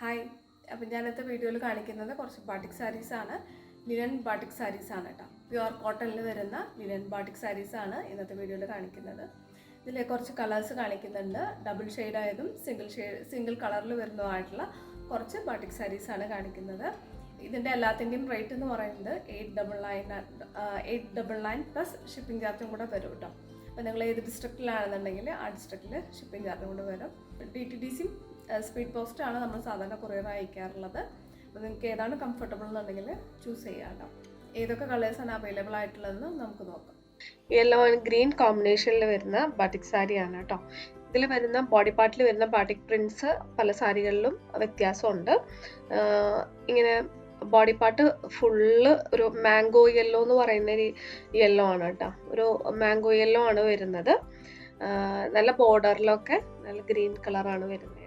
Hi അപ്പം ഞാനത്തെ വീഡിയോയിൽ കാണിക്കുന്നത് കുറച്ച് ബാട്ടിക് സാരീസാണ് ലിനൻ ബാട്ടിക് സാരീസാണ് കേട്ടോ പ്യുവർ കോട്ടണിൽ വരുന്ന ലിനൻ ബാട്ടിക് സാരീസാണ് ഇന്നത്തെ വീഡിയോയിൽ കാണിക്കുന്നത്. ഇതിൽ കുറച്ച് കളേഴ്സ് കാണിക്കുന്നുണ്ട്. ഡബിൾ ആയതും സിംഗിൾ ഷെയ്ഡ് സിംഗിൾ കളറിൽ വരുന്നതുമായിട്ടുള്ള കുറച്ച് ബാട്ടിക് സാരീസാണ് കാണിക്കുന്നത്. ഇതിന്റെ എല്ലാത്തിന്റെയും റേറ്റ് എന്ന് പറയുന്നത് eight double nine eight double nine plus shipping ചാർജും കൂടെ വരും കേട്ടോ അപ്പോൾ നിങ്ങൾ ഏത് ഡിസ്ട്രിക്റ്റിലാണെന്നുണ്ടെങ്കിൽ ആ ഡിസ്ട്രിക്റ്റിൽ ഷിപ്പിംഗ് ചാർജും കൂടെ വരും. ഡി ടി ഡി സിയും സ്പീഡ് പോസ്റ്റ് ആണ് നമ്മൾ സാധാരണ കൊറിയർ അയക്കാറുള്ളത്. അപ്പോൾ നിങ്ങൾക്ക് ഏതാണ് കംഫർട്ടബിൾ എന്നുണ്ടെങ്കിൽ ചൂസ് ചെയ്യാം കേട്ടോ ഏതൊക്കെ കളേഴ്സാണ് അവൈലബിൾ ആയിട്ടുള്ളതെന്ന് നമുക്ക് നോക്കാം. യെല്ലോ ആൻഡ് ഗ്രീൻ കോമ്പിനേഷനിൽ വരുന്ന ബാട്ടിക് സാരിയാണ് കേട്ടോ ഇതിൽ വരുന്ന ബോഡി പാർട്ടിൽ വരുന്ന ബാട്ടിക് പ്രിൻസ് പല സാരികളിലും വ്യത്യാസമുണ്ട്. ഇങ്ങനെ ബോഡി പാർട്ട് ഫുള്ള് ഒരു മാംഗോ യെല്ലോ എന്ന് പറയുന്ന ഒരു യെല്ലോ ആണ് കേട്ടോ ഒരു മാംഗോ യെല്ലോ ആണ് വരുന്നത്. നല്ല ബോർഡറിലൊക്കെ നല്ല ഗ്രീൻ കളറാണ് വരുന്നത്.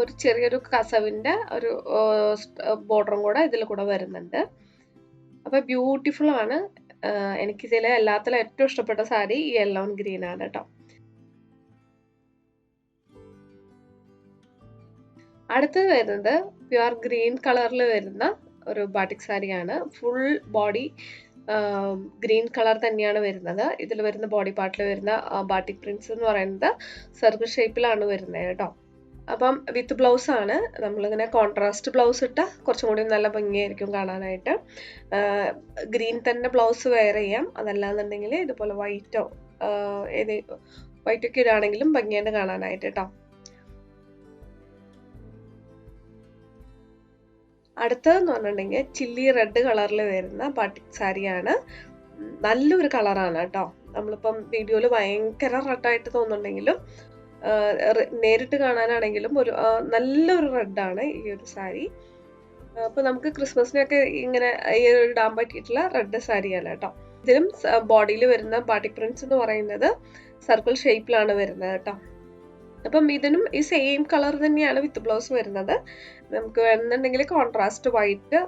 ഒരു ചെറിയൊരു കസവിന്റെ ഒരു ബോർഡറും കൂടെ ഇതിൽ കൂടെ വരുന്നുണ്ട്. അപ്പോൾ ബ്യൂട്ടിഫുൾ ആണ്. എനിക്ക് ഇതിലെ എല്ലാത്തിലും ഏറ്റവും ഇഷ്ടപ്പെട്ട സാരി ഈ യെല്ലോ ഗ്രീൻ ആണ് കേട്ടോ. അടുത്തത് വരുന്നത് പ്യുവർ ഗ്രീൻ കളറിൽ വരുന്ന ഒരു ബാട്ടിക് സാരിയാണ്. ഫുൾ ബോഡി ഗ്രീൻ കളർ തന്നെയാണ് വരുന്നത്. ഇതിൽ വരുന്ന ബോഡി പാർട്ടിൽ വരുന്ന ബാട്ടിക് പ്രിൻസ് എന്ന് പറയുന്നത് സർക്കിൾ ഷേപ്പിലാണ് വരുന്നത് കേട്ടോ. അപ്പം വിത്ത് ബ്ലൗസ് ആണ്. നമ്മളിങ്ങനെ കോൺട്രാസ്റ്റ് ബ്ലൗസ് ഇട്ട കുറച്ചും കൂടി നല്ല ഭംഗിയായിരിക്കും കാണാനായിട്ട്. ഗ്രീൻ തന്നെ ബ്ലൗസ് വെയർ ചെയ്യാം. അതല്ലാന്നുണ്ടെങ്കിൽ ഇതുപോലെ വൈറ്റോ ഏത് വൈറ്റ് ഒക്കെ ഇടുകയാണെങ്കിലും ഭംഗിയായിട്ട് കാണാനായിട്ട് കേട്ടോ അടുത്തതെന്ന് പറഞ്ഞിട്ടുണ്ടെങ്കിൽ ചില്ലി റെഡ് കളറിൽ വരുന്ന ബാട്ടിക് സാരിയാണ്. നല്ലൊരു കളറാണ് കേട്ടോ നമ്മളിപ്പം വീഡിയോയിൽ ഭയങ്കര റെഡായിട്ട് തോന്നുന്നുണ്ടെങ്കിലും നേരിട്ട് കാണാനാണെങ്കിലും ഒരു നല്ലൊരു റെഡാണ് ഈ ഒരു സാരി. അപ്പോൾ നമുക്ക് ക്രിസ്മസിനൊക്കെ ഇങ്ങനെ ഈ ഒരു ഇടാൻ പറ്റിയിട്ടുള്ള റെഡ് സാരിയാണ് കേട്ടോ. ഇതിലും ബോഡിയിൽ വരുന്ന പാർട്ടി പ്രിൻസ് എന്ന് പറയുന്നത് സർക്കിൾ ഷേപ്പിലാണ് വരുന്നത് കേട്ടോ. അപ്പം ഇതിനും ഈ സെയിം കളർ തന്നെയാണ് വിത്ത് ബ്ലൗസ് വരുന്നത്. നമുക്ക് വേണമെന്നുണ്ടെങ്കിൽ കോൺട്രാസ്റ്റ് വൈറ്റ്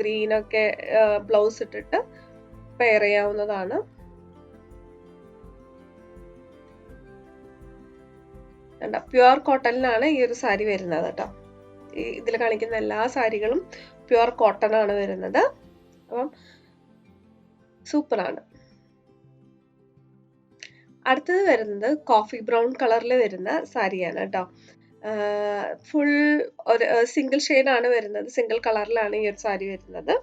ഗ്രീനൊക്കെ ബ്ലൗസ് ഇട്ടിട്ട് പെയർ ചെയ്യാവുന്നതാണ്. പ്യുവർ കോട്ടണിലാണ് ഈ ഒരു സാരി വരുന്നത് കേട്ടോ ഈ ഇതിൽ കാണിക്കുന്ന എല്ലാ സാരികളും പ്യുവർ കോട്ടൺ ആണ് വരുന്നത്. അപ്പം സൂപ്പറാണ്. അടുത്തത് വരുന്നത് കോഫി ബ്രൗൺ കളറിൽ വരുന്ന സാരിയാണ് കേട്ടോ ഫുൾ ഒരു സിംഗിൾ ആണ് വരുന്നത്. സിംഗിൾ കളറിലാണ് ഈ ഒരു സാരി വരുന്നത്.